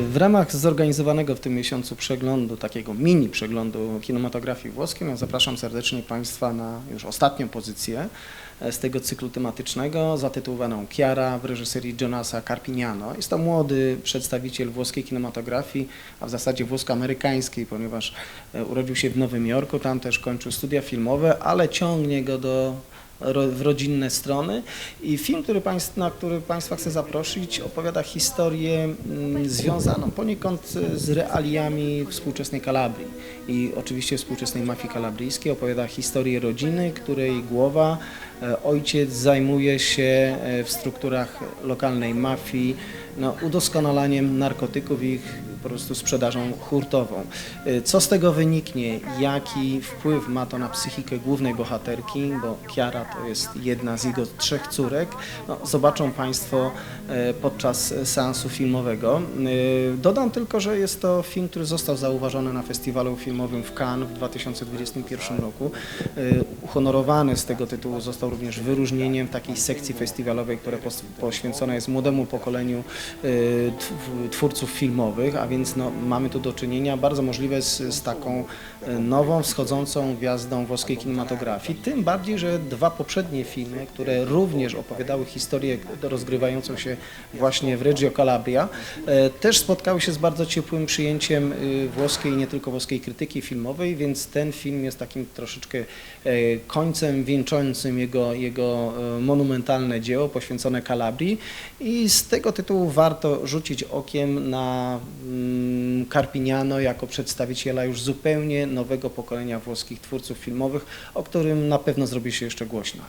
W ramach zorganizowanego w tym miesiącu przeglądu, takiego mini przeglądu kinematografii włoskiej, ja zapraszam serdecznie Państwa na już ostatnią pozycję e, z tego cyklu tematycznego, zatytułowaną Chiara w reżyserii Jonasa Carpignano. Jest to młody przedstawiciel włoskiej kinematografii, a w zasadzie włosko-amerykańskiej, ponieważ e, urodził się w Nowym Jorku, tam też kończył studia filmowe, ale ciągnie go do w rodzinne strony. I film, który państw, na który Państwa chcę zaprosić, opowiada historię mm, związaną poniekąd z realiami współczesnej Kalabrii i oczywiście współczesnej mafii kalabryjskiej. Opowiada historię rodziny, której głowa, e, ojciec zajmuje się e, w strukturach lokalnej mafii no, udoskonalaniem narkotyków i ich po prostu sprzedażą hurtową. Y, Co z tego wyniknie? Jaki wpływ ma to na psychikę głównej bohaterki, bo Kiara to jest jedna z jego trzech córek. No, zobaczą Państwo e, podczas seansu filmowego. Y, Dodam tylko, że jest to film, który został zauważony na festiwalu filmowym w Cannes w 2021 roku. Y, Uhonorowany z tego tytułu został również wyróżnieniem takiej sekcji festiwalowej, która poświęcona jest młodemu pokoleniu y, tw- twórców filmowych, a więc no, mamy tu do czynienia bardzo możliwe z, z taką y, nową, wschodzącą gwiazdą włoskiej kinematografii. Tym bardziej, że dwa poprzednie filmy, które również opowiadały historię rozgrywającą się właśnie w Reggio Calabria, e, też spotkały się z bardzo ciepłym przyjęciem y, włoskiej nie tylko włoskiej krytyki filmowej, więc ten film jest takim troszeczkę e, końcem wieńczącym jego, jego e, monumentalne dzieło poświęcone Kalabrii i z tego tytułu warto rzucić okiem na mm, Carpignano jako przedstawiciela już zupełnie nowego pokolenia włoskich twórców filmowych, o którym na pewno zrobi się jeszcze głośno.